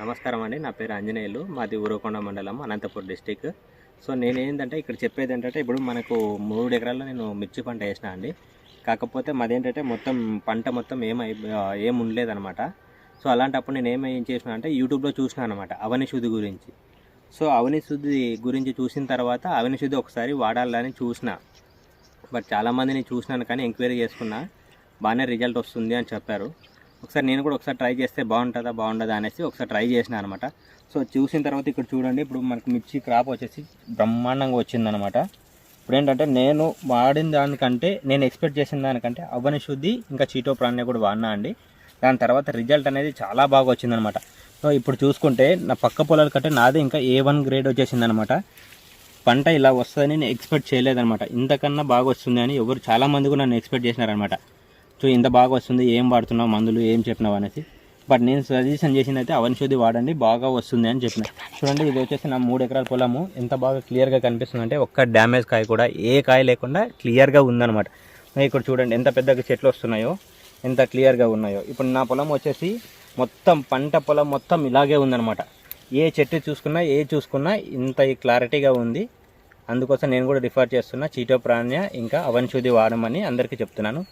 నమస్కారం అండి. నా పేరు ఆంజనేయులు. మాది ఊరకొండ మండలం అనంతపూర్ డిస్టిక్. సో నేను ఏంటంటే ఇక్కడ చెప్పేది ఏంటంటే ఇప్పుడు మనకు మూడు ఎకరాల్లో నేను మిర్చి పంట వేసిన అండి. కాకపోతే మాదేంటంటే మొత్తం పంట మొత్తం ఏమై ఏం ఉండలేదన్నమాట. సో అలాంటప్పుడు నేను ఏమేం చేసిన అంటే యూట్యూబ్లో చూసిన అనమాట అవని శుద్ధి గురించి. సో అవని శుద్ధి గురించి చూసిన తర్వాత అవని శుద్ధి ఒకసారి వాడాలని చూసిన. బట్ చాలామందిని చూసినాను కానీ ఎంక్వైరీ చేసుకున్నా. బాగానే రిజల్ట్ వస్తుంది అని చెప్పారు. ఒకసారి నేను కూడా ఒకసారి ట్రై చేస్తే బాగుంటుందా బాగుంటుందా అనేసి ఒకసారి ట్రై చేసిన అనమాట. సో చూసిన తర్వాత ఇక్కడ చూడండి ఇప్పుడు మనకు మిర్చి క్రాప్ వచ్చేసి బ్రహ్మాండంగా వచ్చిందనమాట. ఇప్పుడు ఏంటంటే నేను వాడిన దానికంటే నేను ఎక్స్పెక్ట్ చేసిన దానికంటే అవని శుద్ధి ఇంకా చీటో ప్రాణ్య కూడా వాడినా అండి. దాని తర్వాత రిజల్ట్ అనేది చాలా బాగా వచ్చిందనమాట. సో ఇప్పుడు చూసుకుంటే నా పక్క పొలాల కంటే నాది ఇంకా ఏ వన్ గ్రేడ్ వచ్చేసిందనమాట. పంట ఇలా వస్తుందని నేను ఎక్స్పెక్ట్ చేయలేదనమాట. ఇంతకన్నా బాగా వస్తుంది అని ఎవరు చాలామంది కూడా నన్ను ఎక్స్పెక్ట్ చేసినారనమాట. సో ఇంత బాగా వస్తుంది ఏం వాడుతున్నావు మందులు ఏం చెప్పినావు అనేసి. బట్ నేను సజెషన్ చేసింది అయితే అవణశుద్ధి వాడండి బాగా వస్తుంది అని చెప్పిన. చూడండి ఇది వచ్చేసి నా మూడు ఎకరాల పొలము. ఎంత బాగా క్లియర్గా కనిపిస్తుంది అంటే ఒక్క డ్యామేజ్ కాయ కూడా ఏ కాయ లేకుండా క్లియర్గా ఉందన్నమాట. ఇక్కడ చూడండి ఎంత పెద్దగా చెట్లు వస్తున్నాయో ఎంత క్లియర్గా ఉన్నాయో. ఇప్పుడు నా పొలం వచ్చేసి మొత్తం పంట పొలం మొత్తం ఇలాగే ఉందన్నమాట. ఏ చెట్టు చూసుకున్నా ఏ చూసుకున్నా ఇంత క్లారిటీగా ఉంది. అందుకోసం నేను కూడా రిఫర్ చేస్తున్నా చీటో ప్రాణ్య ఇంకా అవన్శుద్ధి వాడమని అందరికీ చెప్తున్నాను.